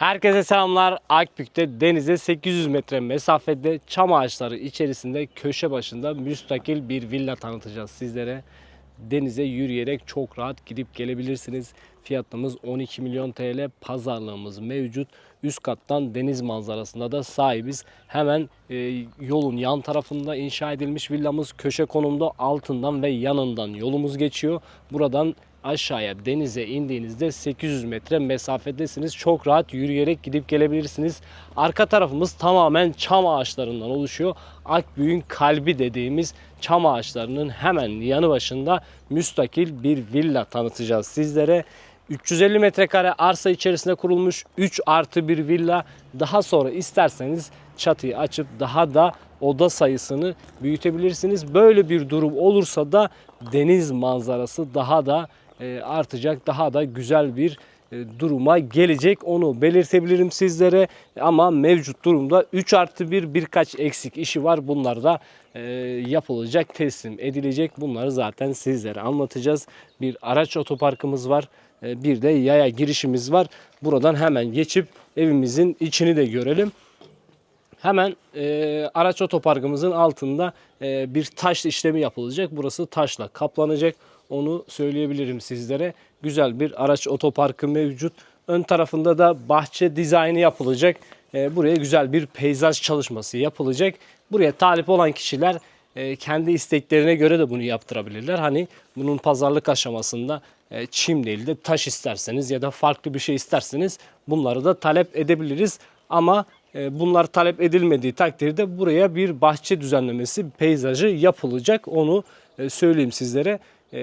Herkese selamlar. Akbük'te denize 800 metre mesafede çam ağaçları içerisinde köşe başında müstakil bir villa tanıtacağız sizlere. Denize yürüyerek çok rahat gidip gelebilirsiniz. Fiyatımız 12 milyon TL. Pazarlığımız mevcut. Üst kattan deniz manzarasında da sahibiz. Hemen e, yolun yan tarafında inşa edilmiş villamız köşe konumda altından ve yanından yolumuz geçiyor. Buradan aşağıya denize indiğinizde 800 metre mesafedesiniz. Çok rahat yürüyerek gidip gelebilirsiniz. Arka tarafımız tamamen çam ağaçlarından oluşuyor. Akbüyün kalbi dediğimiz çam ağaçlarının hemen yanı başında müstakil bir villa tanıtacağız sizlere. 350 metrekare arsa içerisinde kurulmuş 3 artı bir villa. Daha sonra isterseniz çatıyı açıp daha da oda sayısını büyütebilirsiniz. Böyle bir durum olursa da deniz manzarası daha da artacak. Daha da güzel bir e, duruma gelecek. Onu belirtebilirim sizlere. Ama mevcut durumda 3 artı 1 birkaç eksik işi var. Bunlar da e, yapılacak, teslim edilecek. Bunları zaten sizlere anlatacağız. Bir araç otoparkımız var. E, Bir de yaya girişimiz var. Buradan hemen geçip evimizin içini de görelim. Hemen e, araç otoparkımızın altında e, bir taş işlemi yapılacak. Burası taşla kaplanacak. Onu söyleyebilirim sizlere. Güzel bir araç otoparkı mevcut. Ön tarafında da bahçe dizaynı yapılacak. E, buraya güzel bir peyzaj çalışması yapılacak. Buraya talip olan kişiler e, kendi isteklerine göre de bunu yaptırabilirler. Hani bunun pazarlık aşamasında e, çim değil de taş isterseniz ya da farklı bir şey isterseniz bunları da talep edebiliriz. Ama bunlar talep edilmediği takdirde buraya bir bahçe düzenlemesi, peyzajı yapılacak. Onu e, söyleyeyim sizlere. E,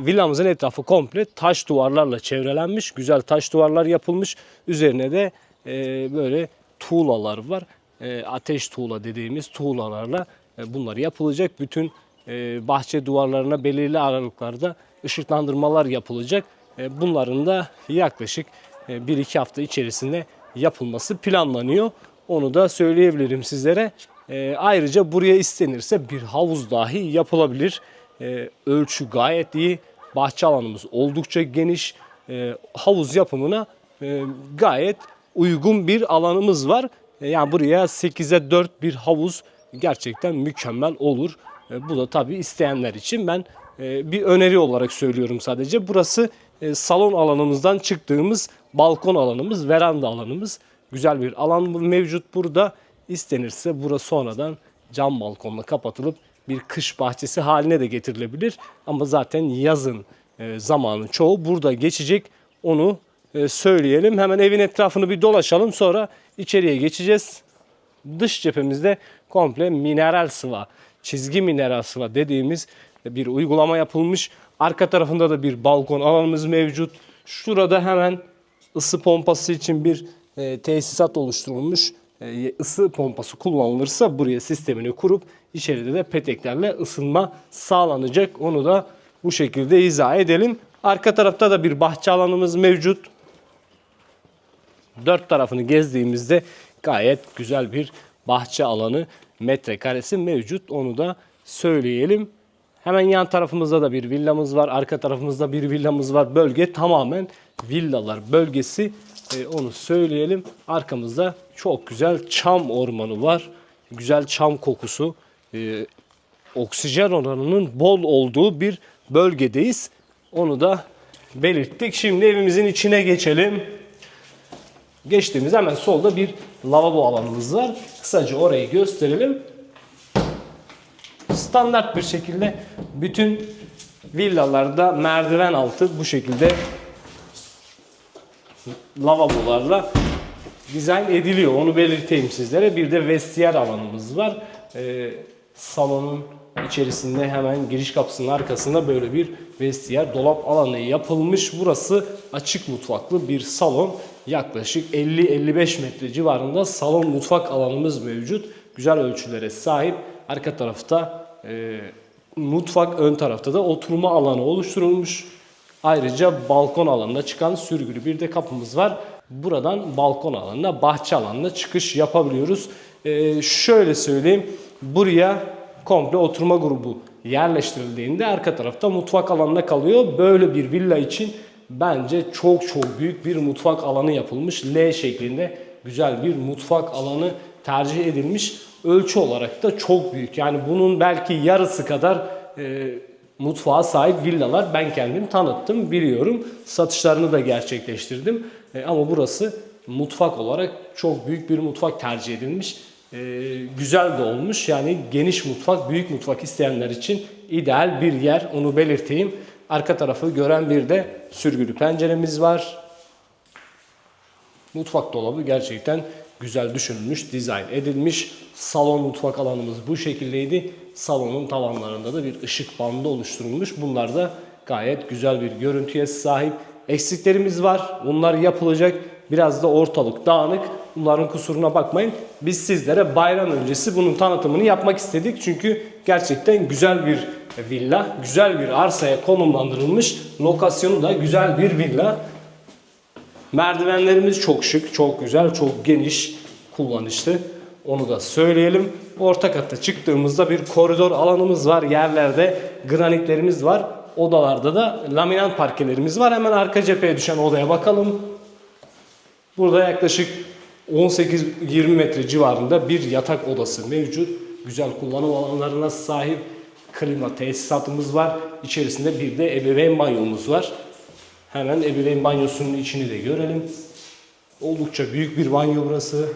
villamızın etrafı komple taş duvarlarla çevrelenmiş. Güzel taş duvarlar yapılmış. Üzerine de e, böyle tuğlalar var. E, ateş tuğla dediğimiz tuğlalarla e, bunlar yapılacak. Bütün e, bahçe duvarlarına belirli aralıklarda ışıklandırmalar yapılacak. E, bunların da yaklaşık e, 1-2 hafta içerisinde yapılması planlanıyor. Onu da söyleyebilirim sizlere. E, ayrıca buraya istenirse bir havuz dahi yapılabilir. E, ölçü gayet iyi. Bahçe alanımız oldukça geniş. E, havuz yapımına e, gayet uygun bir alanımız var. E, yani buraya 8'e 4 bir havuz gerçekten mükemmel olur. E, bu da tabii isteyenler için ben e, bir öneri olarak söylüyorum sadece. Burası salon alanımızdan çıktığımız balkon alanımız, veranda alanımız. Güzel bir alan mevcut burada. İstenirse burası sonradan cam balkonla kapatılıp bir kış bahçesi haline de getirilebilir. Ama zaten yazın e, zamanın çoğu burada geçecek. Onu e, söyleyelim. Hemen evin etrafını bir dolaşalım. Sonra içeriye geçeceğiz. Dış cephemizde komple mineral sıva, çizgi mineral sıva dediğimiz bir uygulama yapılmış. Arka tarafında da bir balkon alanımız mevcut. Şurada hemen ısı pompası için bir e, tesisat oluşturulmuş. E, ısı pompası kullanılırsa buraya sistemini kurup içeride de peteklerle ısınma sağlanacak. Onu da bu şekilde izah edelim. Arka tarafta da bir bahçe alanımız mevcut. Dört tarafını gezdiğimizde gayet güzel bir bahçe alanı metrekaresi mevcut. Onu da söyleyelim. Hemen yan tarafımızda da bir villamız var. Arka tarafımızda bir villamız var. Bölge tamamen villalar bölgesi. Ee, onu söyleyelim. Arkamızda çok güzel çam ormanı var. Güzel çam kokusu. Ee, oksijen oranının bol olduğu bir bölgedeyiz. Onu da belirttik. Şimdi evimizin içine geçelim. Geçtiğimiz hemen solda bir lavabo alanımız var. Kısaca orayı gösterelim. Standart bir şekilde bütün villalarda merdiven altı bu şekilde lavabolarla dizayn ediliyor. Onu belirteyim sizlere. Bir de vestiyer alanımız var. Ee, salonun içerisinde hemen giriş kapısının arkasında böyle bir vestiyer dolap alanı yapılmış. Burası açık mutfaklı bir salon. Yaklaşık 50-55 metre civarında salon mutfak alanımız mevcut. Güzel ölçülere sahip. Arka tarafta e, mutfak, ön tarafta da oturma alanı oluşturulmuş. Ayrıca balkon alanına çıkan sürgülü bir de kapımız var. Buradan balkon alanına, bahçe alanına çıkış yapabiliyoruz. Ee, şöyle söyleyeyim. Buraya komple oturma grubu yerleştirildiğinde arka tarafta mutfak alanına kalıyor. Böyle bir villa için bence çok çok büyük bir mutfak alanı yapılmış. L şeklinde güzel bir mutfak alanı tercih edilmiş. Ölçü olarak da çok büyük. Yani bunun belki yarısı kadar e, mutfağa sahip villalar ben kendim tanıttım, biliyorum. Satışlarını da gerçekleştirdim. E, ama burası mutfak olarak çok büyük bir mutfak tercih edilmiş. E, güzel de olmuş. Yani geniş mutfak, büyük mutfak isteyenler için ideal bir yer. Onu belirteyim. Arka tarafı gören bir de sürgülü penceremiz var. Mutfak dolabı gerçekten güzel düşünülmüş, dizayn edilmiş. Salon mutfak alanımız bu şekildeydi. Salonun tavanlarında da bir ışık bandı oluşturulmuş. Bunlar da gayet güzel bir görüntüye sahip. Eksiklerimiz var. Bunlar yapılacak. Biraz da ortalık dağınık. Bunların kusuruna bakmayın. Biz sizlere bayram öncesi bunun tanıtımını yapmak istedik. Çünkü gerçekten güzel bir villa, güzel bir arsaya konumlandırılmış. Lokasyonu da güzel bir villa. Merdivenlerimiz çok şık, çok güzel, çok geniş, kullanışlı. Onu da söyleyelim. Orta katta çıktığımızda bir koridor alanımız var. Yerlerde granitlerimiz var. Odalarda da laminat parkelerimiz var. Hemen arka cepheye düşen odaya bakalım. Burada yaklaşık 18-20 metre civarında bir yatak odası mevcut. Güzel kullanım alanlarına sahip klima tesisatımız var. İçerisinde bir de ebeveyn banyomuz var. Hemen ebeveyn banyosunun içini de görelim. Oldukça büyük bir banyo burası.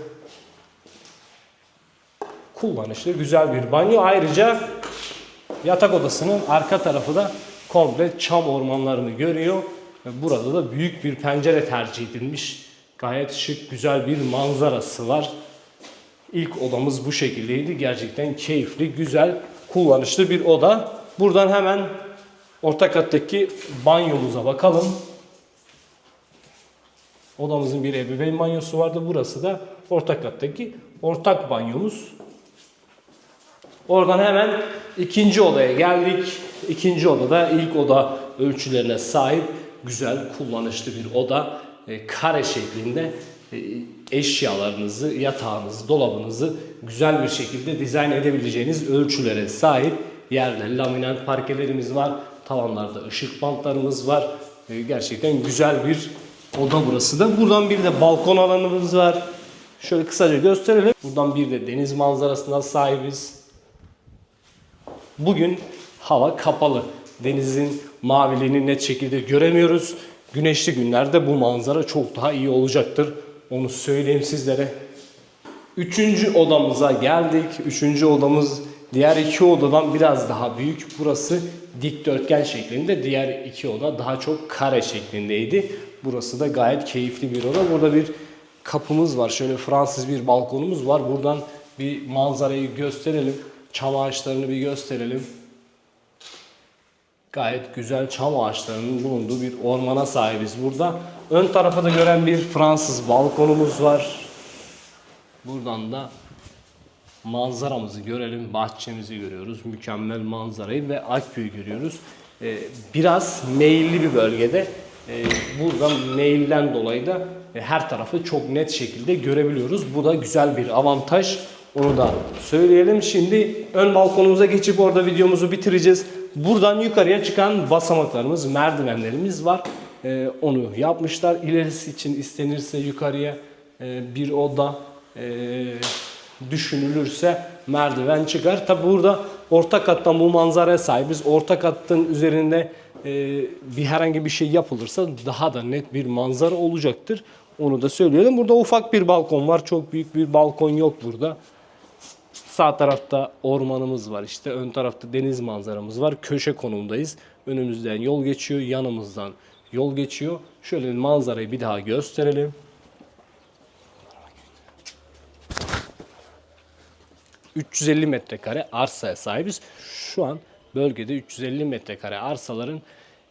Kullanışlı güzel bir banyo. Ayrıca yatak odasının arka tarafı da komple çam ormanlarını görüyor. Burada da büyük bir pencere tercih edilmiş. Gayet şık güzel bir manzarası var. İlk odamız bu şekildeydi. Gerçekten keyifli, güzel, kullanışlı bir oda. Buradan hemen orta kattaki banyomuza bakalım. Odamızın bir ebeveyn banyosu vardı. Burası da orta kattaki ortak banyomuz. Oradan hemen ikinci odaya geldik. İkinci odada ilk oda ölçülerine sahip güzel kullanışlı bir oda. E, kare şeklinde e, eşyalarınızı, yatağınızı, dolabınızı güzel bir şekilde dizayn edebileceğiniz ölçülere sahip yerde laminat parkelerimiz var. Tavanlarda ışık bantlarımız var. E, gerçekten güzel bir oda burası da. Buradan bir de balkon alanımız var. Şöyle kısaca gösterelim. Buradan bir de deniz manzarasına sahibiz. Bugün hava kapalı. Denizin maviliğini net şekilde göremiyoruz. Güneşli günlerde bu manzara çok daha iyi olacaktır. Onu söyleyeyim sizlere. Üçüncü odamıza geldik. Üçüncü odamız diğer iki odadan biraz daha büyük. Burası dikdörtgen şeklinde. Diğer iki oda daha çok kare şeklindeydi. Burası da gayet keyifli bir oda. Burada bir kapımız var. Şöyle Fransız bir balkonumuz var. Buradan bir manzarayı gösterelim. Çam ağaçlarını bir gösterelim. Gayet güzel çam ağaçlarının bulunduğu bir ormana sahibiz burada. Ön tarafa da gören bir Fransız balkonumuz var. Buradan da manzaramızı görelim. Bahçemizi görüyoruz. Mükemmel manzarayı ve Akköy'ü görüyoruz. Ee, biraz meyilli bir bölgede. Ee, buradan meyilden dolayı da e, her tarafı çok net şekilde görebiliyoruz. Bu da güzel bir avantaj. Onu da söyleyelim. Şimdi ön balkonumuza geçip orada videomuzu bitireceğiz. Buradan yukarıya çıkan basamaklarımız, merdivenlerimiz var. Ee, onu yapmışlar. İlerisi için istenirse yukarıya e, bir oda e, düşünülürse merdiven çıkar. Tabi burada orta kattan bu manzaraya sahibiz. Orta kattın üzerinde bir herhangi bir şey yapılırsa daha da net bir manzara olacaktır. Onu da söyleyelim. Burada ufak bir balkon var. Çok büyük bir balkon yok burada. Sağ tarafta ormanımız var işte ön tarafta deniz manzaramız var. Köşe konumdayız. Önümüzden yol geçiyor, yanımızdan yol geçiyor. Şöyle manzarayı bir daha gösterelim. ...350 metrekare arsaya sahibiz. Şu an bölgede 350 metrekare arsaların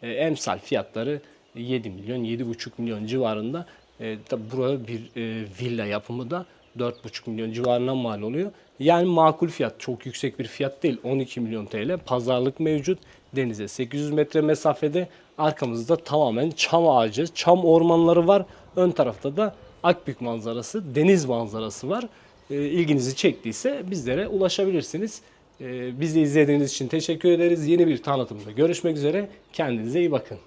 e, emsal fiyatları 7 milyon, 7,5 milyon civarında. E, tabi burada bir e, villa yapımı da 4,5 milyon civarına mal oluyor. Yani makul fiyat, çok yüksek bir fiyat değil. 12 milyon TL pazarlık mevcut. Denize 800 metre mesafede. Arkamızda tamamen çam ağacı, çam ormanları var. Ön tarafta da Akbük manzarası, deniz manzarası var. E, ilginizi çektiyse bizlere ulaşabilirsiniz. E, bizi izlediğiniz için teşekkür ederiz. Yeni bir tanıtımda görüşmek üzere. Kendinize iyi bakın.